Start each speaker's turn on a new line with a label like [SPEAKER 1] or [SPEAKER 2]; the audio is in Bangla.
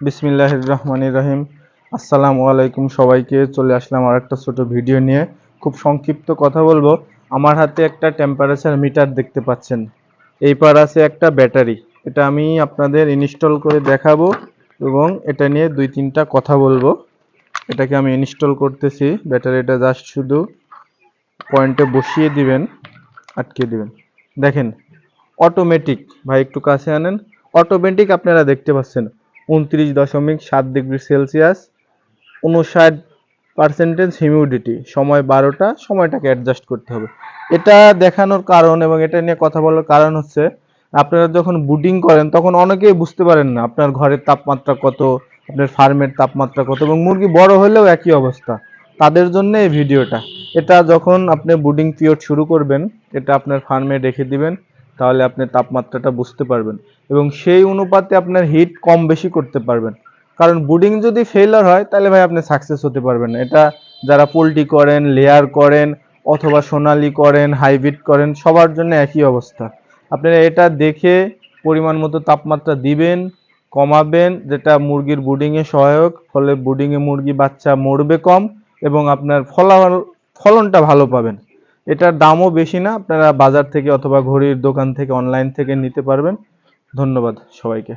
[SPEAKER 1] বিসমিল্লাহ রহমান রহিম। আসসালামু আলাইকুম সবাইকে, চলে আসলাম আর একটা ছোটো ভিডিও নিয়ে। খুব সংক্ষিপ্ত কথা বলব, আমার হাতে একটা টেম্পারেচার মিটার দেখতে পাচ্ছেন। এই পার আছে একটা ব্যাটারি। এটা আমি আপনাদের ইনস্টল করে দেখাবো এবং এটা নিয়ে দুই তিনটা কথা বলব। এটাকে আমি ইনস্টল করতেছি, ব্যাটারিটা জাস্ট শুধু পয়েন্টে বসিয়ে দিবেন, আটকে দিবেন। দেখেন অটোমেটিক ভাই, একটু কাছে আনেন। অটোমেটিক আপনারা দেখতে পাচ্ছেন। উনত্রিশ দশমিক সাত ডিগ্রি সেলসিয়াস উনষাট পার্সেন্টেজ হিউমিডিটি। সময় বারোটা, সময়টাকে অ্যাডজাস্ট করতে হবে। এটা দেখানোর কারণ এবং এটা নিয়ে কথা বলার কারণ হচ্ছে, আপনারা যখন বুডিং করেন, তখন অনেকেই বুঝতে পারেন না আপনার ঘরের তাপমাত্রা কত, আপনার ফার্মের তাপমাত্রা কত এবং মুরগি বড় হলেও একই অবস্থা। তাদের জন্য এই ভিডিওটা। এটা যখন আপনি বুডিং পিরিয়ড শুরু করবেন, এটা আপনার ফার্মে রেখে দিবেন। তাহলে আপনি তাপমাত্রাটা বুঝতে পারবেন এবং সেই অনুপাতে আপনার হিট কম বেশি করতে পারবেন। কারণ বুডিং যদি ফেলার হয়, তাহলে ভাই আপনি সাকসেস হতে পারবেন এটা যারা পোলট্রি করেন লেয়ার করেন, অথবা সোনালি করেন হাইব্রিড করেন, সবার জন্য একই অবস্থা। আপনারা এটা দেখে পরিমাণ মতো তাপমাত্রা দিবেন, কমাবেন, যেটা মুরগির বুডিংয়ে সহায়ক, ফলে বুডিংয়ে মুরগি বাচ্চা মরবে কম এবং আপনার ফলাফল, ফলনটা ভালো পাবেন। এটার দামও বেশি না, আপনারা বাজার থেকে অথবা ঘড়ির দোকান থেকে অনলাইন থেকে নিতে পারবেন। ধন্যবাদ সবাইকে।